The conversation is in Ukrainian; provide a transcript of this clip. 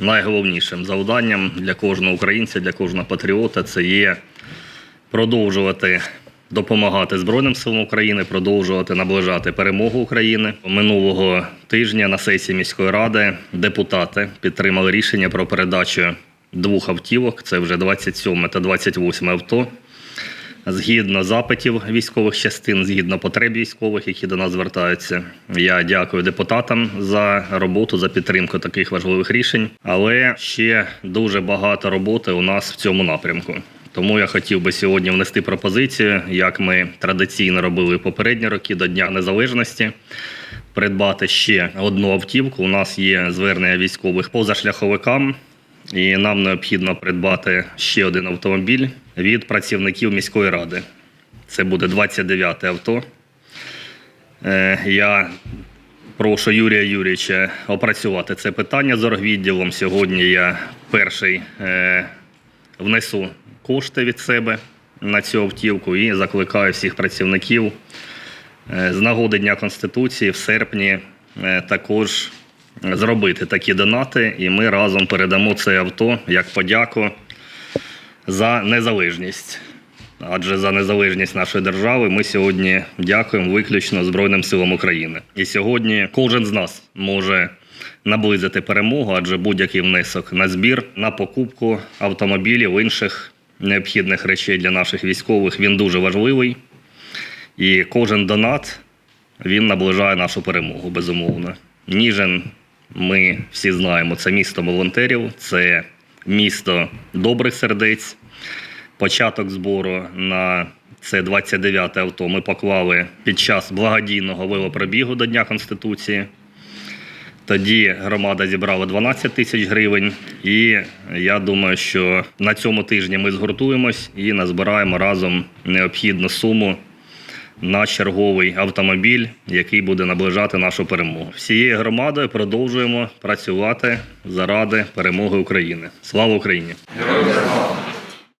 найголовнішим завданням для кожного українця, для кожного патріота це є продовжувати допомагати Збройним силам України, продовжувати наближати перемогу України. Минулого тижня на сесії міської ради депутати підтримали рішення про передачу двох автівок. Це вже 27 та 28 авто. Згідно запитів військових частин, згідно потреб військових, які до нас звертаються, я дякую депутатам за роботу, за підтримку таких важливих рішень. Але ще дуже багато роботи у нас в цьому напрямку. Тому я хотів би сьогодні внести пропозицію, як ми традиційно робили попередні роки до Дня Незалежності. Придбати ще одну автівку. У нас є звернення військових позашляховикам, і нам необхідно придбати ще один автомобіль від працівників міської ради. Це буде 29 те авто. Е, Я прошу Юрія Юрійовича опрацювати це питання з оргвідділом. Сьогодні я перший е, внесу кошти від себе на цю автівку і закликаю всіх працівників е, з нагоди Дня Конституції в серпні також зробити такі донати, і ми разом передамо це авто як подяку за незалежність. Адже за незалежність нашої держави ми сьогодні дякуємо виключно Збройним силам України. І сьогодні кожен з нас може наблизити перемогу, адже будь-який внесок на збір, на покупку автомобілів, інших необхідних речей для наших військових він дуже важливий. І кожен донат він наближає нашу перемогу, безумовно. Ніжин, ми всі знаємо, це місто волонтерів, це місто добрих сердець. Початок збору на це 29 авто ми поклали під час благодійного велопробігу до Дня Конституції. Тоді громада зібрала 12 тисяч гривень, і я думаю, що на цьому тижні ми згуртуємось і назбираємо разом необхідну суму на черговий автомобіль, який буде наближати нашу перемогу. Всією громадою продовжуємо працювати заради перемоги України. Слава Україні! Героям!